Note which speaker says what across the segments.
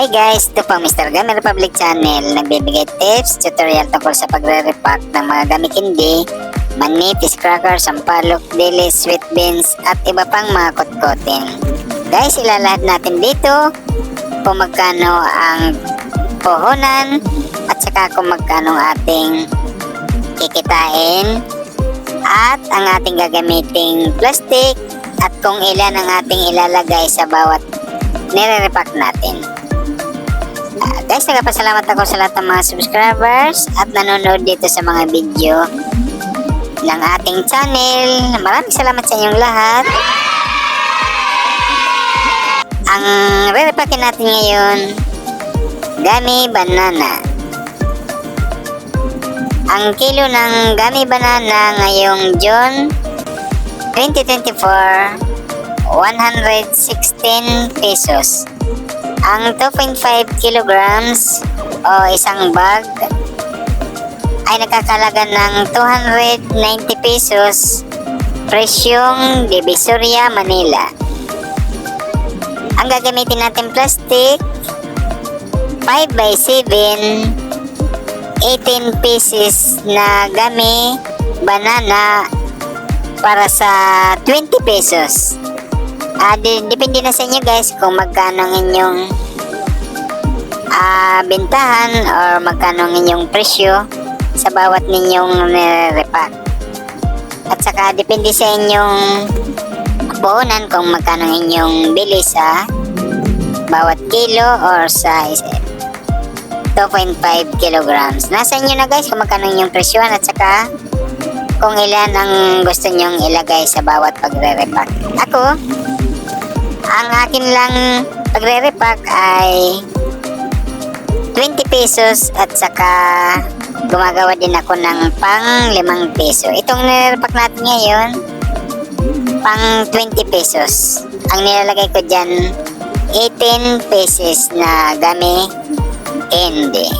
Speaker 1: Hi guys, ito po Mr. Gami Republic Channel. Nagbibigay tips, tutorial tungkol sa pagre-repack ng mga gamit hindi, mani, fish cracker, sampalok, deli, sweet beans, at iba pang mga kotkotin. Guys, ilalahad natin dito kung magkano ang puhunan at saka kung magkano ang ating kikitain at ang ating gagamiting plastic at kung ilan ang ating ilalagay sa bawat nire-repack natin. Ah, guys, nagpasalamat ako sa lahat ng mga subscribers at nanonood dito sa mga video ng ating channel. Maraming salamat sa inyong lahat. Ang re-repackin natin ngayon, gummy banana. Ang kilo ng gummy banana ngayong June 2024, 116 pesos. Ang 2.5 kilograms o isang bag ay nakakalaga ng 290 pesos presyong Divisoria, Manila. Ang gagamitin natin plastic 5 by 7 18 pieces na gami banana para sa 20 pesos. Ah, di- depende na sa inyo guys kung magkano ang inyong ah, bentahan or magkano ang inyong presyo sa bawat ninyong repack. At saka depende sa inyong puhunan kung magkano ang inyong bili sa bawat kilo or sa is- 2.5 kilograms. Nasa inyo na guys kung magkano inyong presyohan at saka kung ilan ang gusto nyong ilagay sa bawat pagre-repack. Ako, ang akin lang pagre-repack ay 20 pesos at saka gumagawa din ako ng pang 5 peso. Itong nirepack natin ngayon, pang 20 pesos. Ang nilalagay ko dyan, 18 pesos na gami candy.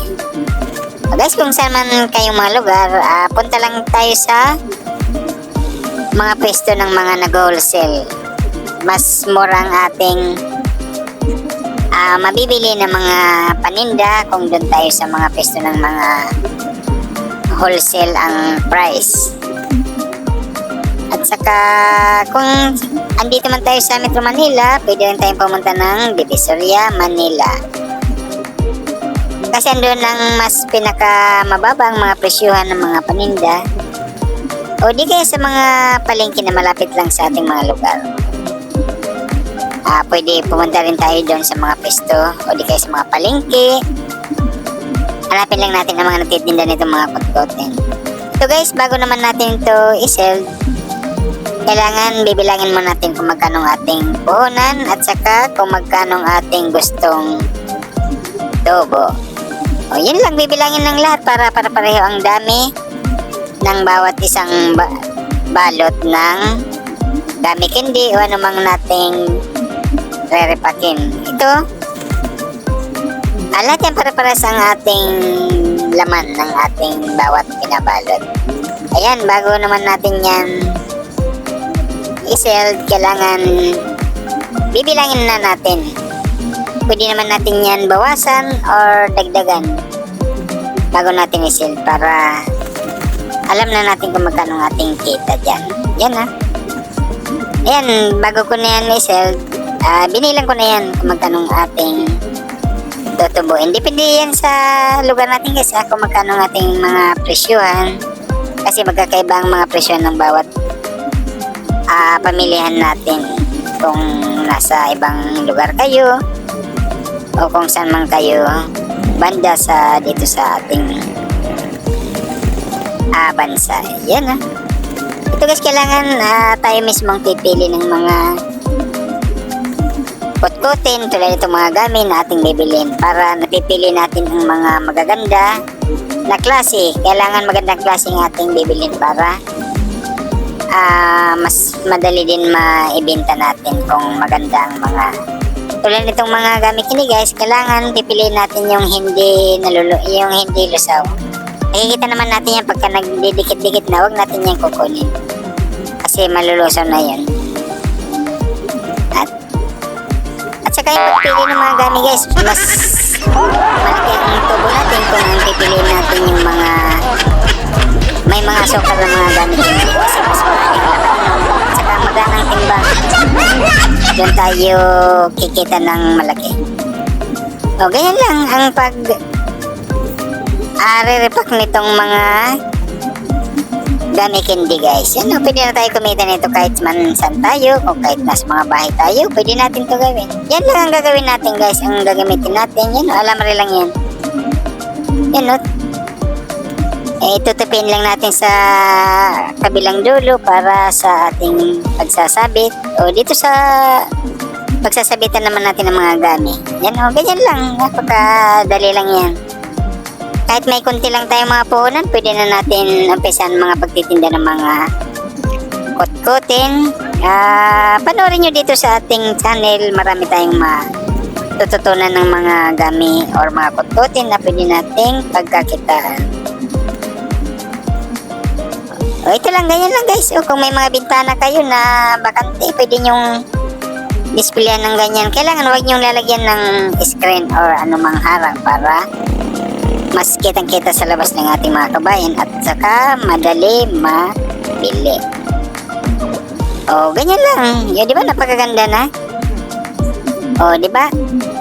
Speaker 1: O guys, kung saan man kayong mga lugar, ah, punta lang tayo sa mga pwesto ng mga nag-wholesale. Mas mura ang ating ah, mabibili ng mga paninda kung doon tayo sa mga pwesto ng mga wholesale ang price. At saka kung andito man tayo sa Metro Manila, pwede rin tayong pumunta ng Divisoria, Manila. Kasi andun ang mas pinaka mababang mga presyuhan ng mga paninda. O di kaya sa mga palengke na malapit lang sa ating mga lugar. Ah, pwede pumunta rin tayo doon sa mga pesto o di kaya sa mga palengke. Hanapin lang natin ang mga nagtitinda nito mga kotkotin. So guys, bago naman natin ito isell, kailangan bibilangin mo natin kung magkano ang ating puhunan at saka kung magkano ang ating gustong tubo. O yun lang, bibilangin ng lahat para para pareho ang dami ng bawat isang ba- balot ng dami candy o anumang nating re-repakin. Ito, ah, lahat yan para-pares ang ating laman ng ating bawat pinabalot. Ayan, bago naman natin yan isell, kailangan bibilangin na natin. Pwede naman natin yan bawasan or dagdagan bago natin isell para alam na natin kung magkano ang ating kita dyan. Yan ha. Ayan, bago ko na yan isell, ah, binilang ko na yan kung magkano ang ating tutubuin. Depende yan sa lugar natin guys ha, kung magkano ang ating mga presyuhan. Kasi magkakaiba ang mga presyon ng bawat ah, pamilihan natin kung nasa ibang lugar kayo o kung saan man kayo banda sa dito sa ating ah, bansa. Yan ah. Ito guys, kailangan ah, tayo mismong pipili ng mga kutkutin tulad itong mga gamit na ating bibilin para napipili natin ang mga magaganda na klase. Kailangan magandang klase ang ating bibilin para ah, mas madali din maibenta natin kung maganda ang mga tulad nitong mga gamit ini guys, kailangan pipiliin natin yung hindi nalulo, yung hindi lusaw. Nakikita naman natin yan pagka nagdidikit-dikit na, huwag natin yan kukunin. Kasi malulusaw na yan. Saka kayong magpili ng mga gami guys. Mas malaki ang tubo natin kung ang pipiliin natin yung mga may mga sukal na mga gamit yun. Kasi mas. Tsaka maganang timbang. Doon tayo kikita ng malaki. O, ganyan lang ang pag are-repack nitong mga dami candy guys. Yan o, pwede na tayo kumita nito kahit man saan tayo o kahit nasa mga bahay tayo. Pwede natin to gawin. Yan lang ang gagawin natin guys. Ang gagamitin natin. Yan alam rin lang yan. Yan o. Eh, tutupin lang natin sa kabilang dulo para sa ating pagsasabit. O dito sa pagsasabitan naman natin ng mga gami. Yan o, ganyan lang. Napakadali lang yan kahit may kunti lang tayong mga puhunan, pwede na natin umpisan mga pagtitinda ng mga kutkutin. Ah, panoorin nyo dito sa ating channel, marami tayong matututunan ng mga gami or mga kutkutin na pwede nating pagkakitaan. O, ito lang, ganyan lang guys. O, kung may mga bintana kayo na bakante, pwede nyong displayan ng ganyan. Kailangan huwag nyong lalagyan ng screen or anumang harang para mas kitang-kita sa labas ng ating mga kabayan at saka madali mabili. O, ganyan lang. Yun, di ba? Napakaganda na. O, di ba?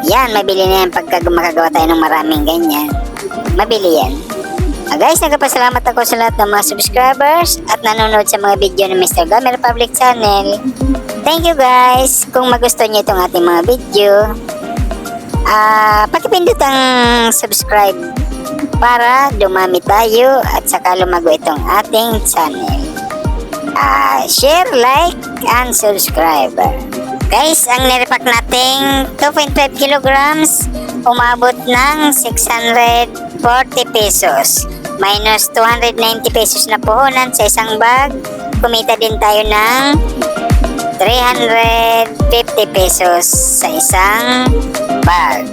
Speaker 1: Yan, mabili na yan pagka makagawa tayo ng maraming ganyan. Mabili yan. Ah, guys, nagpapasalamat ako sa lahat ng mga subscribers at nanonood sa mga video ng Mr. Gamer Public Channel. Thank you guys! Kung magustuhan niyo itong ating mga video, ah, pakipindot ang subscribe para dumami tayo at saka lumago itong ating channel. Ah, share, like, and subscribe. Guys, ang nirepack nating 2.5 kilograms umabot ng 640 pesos. Minus 290 pesos na puhunan sa isang bag. Kumita din tayo ng 350 pesos sa isang bag.